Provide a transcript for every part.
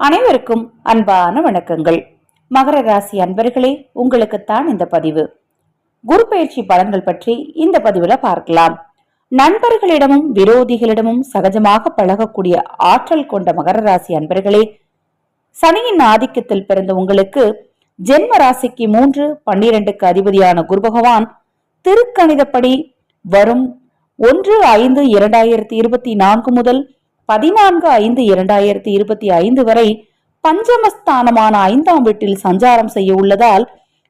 அனைவருக்கும் அன்பான வணக்கங்கள். மகர ராசி அன்பர்களே உங்களுக்குத்தான் இந்த பதிவு. குரு பயிற்சி பலன்கள் பற்றி இந்த பதிவுல பார்க்கலாம். நண்பர்களிடமும் விரோதிகளிடமும் சகஜமாக பழகக்கூடிய ஆற்றல் கொண்ட மகர ராசி அன்பர்களே சனியின் ஆதிக்கத்தில் பிறந்த உங்களுக்கு ஜென்ம ராசிக்கு மூன்று பன்னிரண்டுக்கு அதிபதியான குரு பகவான் திருக்கணிதப்படி வரும் ஒன்று ஐந்து இரண்டாயிரத்தி இருபத்தி நான்கு முதல் பதினான்கு ஐந்து இரண்டாயிரத்தி இருபத்தி ஐந்து வரை பஞ்சமஸ்தானமான ஐந்தாம் வீட்டில் சஞ்சாரம் செய்ய உள்ளதால்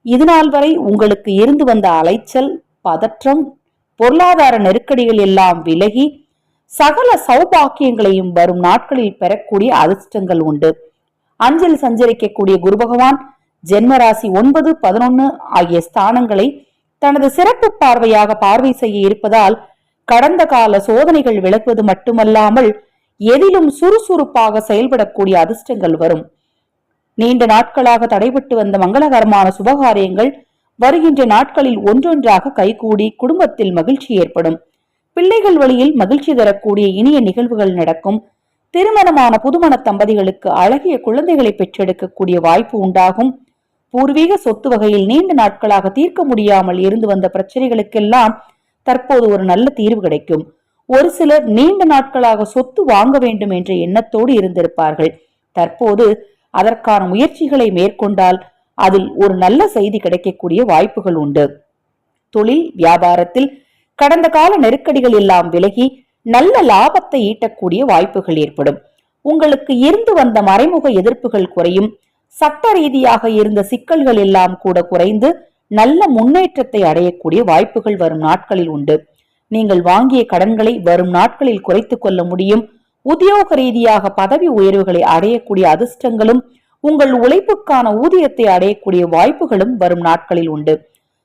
இதுநாள் வரை உங்களுக்கு இருந்து வந்த அலைச்சல் பதற்றம் பொருளாதார நெருக்கடிகள் எல்லாம் விலகி சகல சௌபாக்கியங்களையும் வரும் நாட்களில் பெறக்கூடிய அதிர்ஷ்டங்கள் உண்டு. அஞ்சில் சஞ்சரிக்கக்கூடிய குரு பகவான் ஜென்மராசி ஒன்பது பதினொன்னு ஆகிய ஸ்தானங்களை தனது சிறப்பு பார்வையாக பார்வை செய்ய இருப்பதால் கடந்த கால சோதனைகள் விளக்குவது மட்டுமல்லாமல் எதிலும் சுறுசுறுப்பாக செயல்படக்கூடிய அதிர்ஷ்டங்கள் வரும். நீண்ட நாட்களாக தடைபட்டு வந்த மங்களகரமான சுபகாரியங்கள் வருகின்ற நாட்களில் ஒன்றொன்றாக கைகூடி குடும்பத்தில் மகிழ்ச்சி ஏற்படும். பிள்ளைகள் வழியில் மகிழ்ச்சி தரக்கூடிய இனிய நிகழ்வுகள் நடக்கும். திருமணமான புதுமண தம்பதிகளுக்கு அழகிய குழந்தைகளை பெற்றெடுக்கக்கூடிய வாய்ப்பு உண்டாகும். பூர்வீக சொத்து வகையில் நீண்ட நாட்களாக தீர்க்க முடியாமல் இருந்து வந்த பிரச்சனைகளுக்கெல்லாம் தற்போது ஒரு நல்ல தீர்வு கிடைக்கும். ஒரு சிலர் நீண்ட நாட்களாக சொத்து வாங்க வேண்டும் என்ற எண்ணத்தோடு இருந்திருப்பார்கள். தற்போது அதற்கான முயற்சிகளை மேற்கொண்டால் அதில் ஒரு நல்ல செய்தி கிடைக்கக்கூடிய வாய்ப்புகள் உண்டு. தொழில் வியாபாரத்தில் கடந்த கால நெருக்கடிகள் எல்லாம் விலகி நல்ல லாபத்தை ஈட்டக்கூடிய வாய்ப்புகள் ஏற்படும். உங்களுக்கு இருந்து வந்த மறைமுக எதிர்ப்புகள் குறையும். சட்ட ரீதியாக இருந்த சிக்கல்கள் எல்லாம் கூட குறைந்து நல்ல முன்னேற்றத்தை அடையக்கூடிய வாய்ப்புகள் வரும் நாட்களில் உண்டு. நீங்கள் வாங்கிய கடன்களை வரும் நாட்களில் குறைத்துக் கொள்ள முடியும். உத்தியோக ரீதியாக பதவி உயர்வுகளை அடையக்கூடிய அதிர்ஷ்டங்களும் உங்கள் உழைப்புக்கான ஊதியத்தை அடையக்கூடிய வாய்ப்புகளும் வரும் நாட்களில் உண்டு.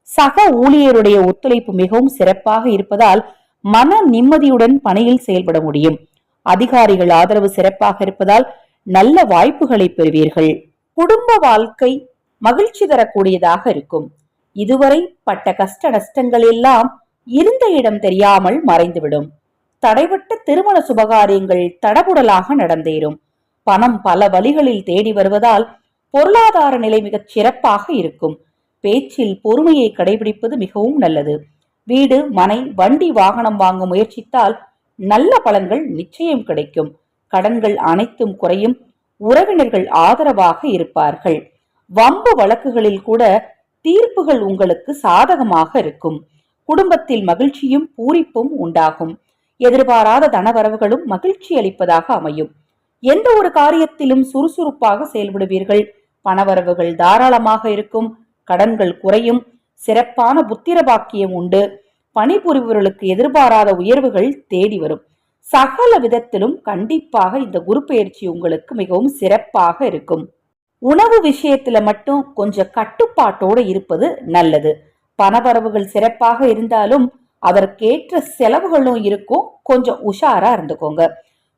சக ஊழியருடைய ஒத்துழைப்பு மிகவும் சிறப்பாக இருப்பதால் மன நிம்மதியுடன் பணியில் செயல்பட முடியும். அதிகாரிகள் ஆதரவு சிறப்பாக இருப்பதால் நல்ல வாய்ப்புகளை பெறுவீர்கள். குடும்ப வாழ்க்கை மகிழ்ச்சி தரக்கூடியதாக இருக்கும். இதுவரை பட்ட கஷ்ட நஷ்டங்கள் எல்லாம் இருந்த இடம் தெரியாமல் மறைந்துவிடும். தடைபட்ட திருமண சுபகாரியங்கள் தடபுடலாக நடந்தேறும். பணம் பல வழிகளில் தேடி வருவதால் பொருளாதார நிலை மிகச் சிறப்பாக இருக்கும். பேச்சில் பொறுமையை கடைபிடிப்பது மிகவும் நல்லது. வீடு மனை வண்டி வாகனம் வாங்க முயற்சித்தால் நல்ல பலன்கள் நிச்சயம் கிடைக்கும். கடன்கள் அனைத்தும் குறையும். உறவினர்கள் ஆதரவாக இருப்பார்கள். வம்பு வழக்குகளில் கூட தீர்ப்புகள் உங்களுக்கு சாதகமாக இருக்கும். குடும்பத்தில் மகிழ்ச்சியும் பூரிப்பும் உண்டாகும். எதிர்பாராத தனவரவுகளும் மகிழ்ச்சி அளிப்பதாக அமையும். எந்த ஒரு காரியத்திலும் சுறுசுறுப்பாக செயல்படுவீர்கள். பணவரவுகள் தாராளமாக இருக்கும். கடன்கள் குறையும். சிறப்பான புத்திர பாக்கியம் உண்டு. பணிபுரிபவர்களுக்கு எதிர்பாராத உயர்வுகள் தேடி வரும். சகல விதத்திலும் கண்டிப்பாக இந்த குரு பயிற்சி உங்களுக்கு மிகவும் சிறப்பாக இருக்கும். உணவு விஷயத்துல மட்டும் கொஞ்சம் கட்டுப்பாட்டோடு இருப்பது நல்லது. பணவரவுகள் சிறப்பாக இருந்தாலும் அதற்கேற்ற செலவுகளும் இருக்கும். கொஞ்சம் உஷாரா இருந்துக்கோங்க.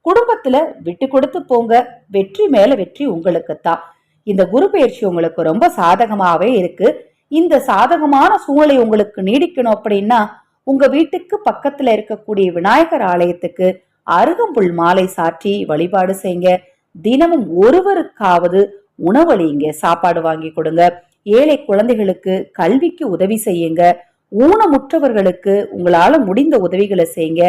குடும்பத்துல விட்டு கொடுத்து போங்க. வெற்றி மேல வெற்றி உங்களுக்குத்தான். இந்த குரு பயிற்சி உங்களுக்கு ரொம்ப சாதகமாவே இருக்கு. இந்த சாதகமான சூழ்நிலை உங்களுக்கு நீடிக்கணும் அப்படின்னா உங்க வீட்டுக்கு பக்கத்துல இருக்கக்கூடிய விநாயகர் ஆலயத்துக்கு அருகம்புல் மாலை சாற்றி வழிபாடு செய்யுங்க. தினமும் ஒருவருக்காவது உணவளிங்க. சாப்பாடு வாங்கி கொடுங்க. ஏழை குழந்தைகளுக்கு கல்விக்கு உதவி செய்யுங்க. ஊனமுற்றவர்களுக்கு உங்களால முடிந்த உதவிகளை செய்யுங்க.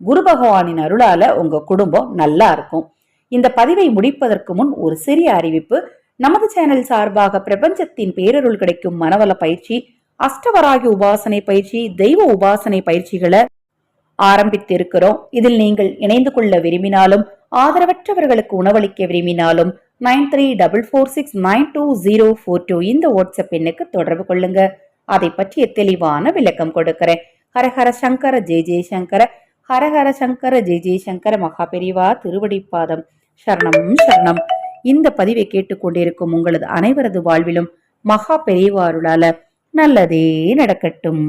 குரு பகவானின் அருளால உங்க குடும்பம் நல்லா இருக்கும். இந்த பதிவை முடிப்பதற்கு முன் ஒரு சிறிய அறிவிப்பு. நமது சேனல் சார்பாக பிரபஞ்சத்தின் பேரருள் கிடைக்கும் மனவள பயிற்சி அஷ்டவராகி உபாசனை பயிற்சி தெய்வ உபாசனை பயிற்சிகளை ஆரம்பித்திருக்கிறோம். இதில் நீங்கள் இணைந்து கொள்ள விரும்பினாலும் ஆதரவற்றவர்களுக்கு உணவளிக்க விரும்பினாலும் nine three double four six nine two zero four two இந்த வாட்ஸ்அப் எண்ணுக்கு தொடர்பு கொள்ளுங்க. அதை பற்றிய தெளிவான விளக்கம் கொடுக்கிறேன். ஹரஹர சங்கர ஜெய ஜெயசங்கர ஹரஹர சங்கர ஜெய ஜெயசங்கர மகா பெரிவா திருவடிப்பாதம். சரணம் சரணம். இந்த பதிவை கேட்டுக்கொண்டிருக்கும் உங்களது அனைவரது வாழ்விலும் மகா பெரியவாருளால நல்லதே நடக்கட்டும்.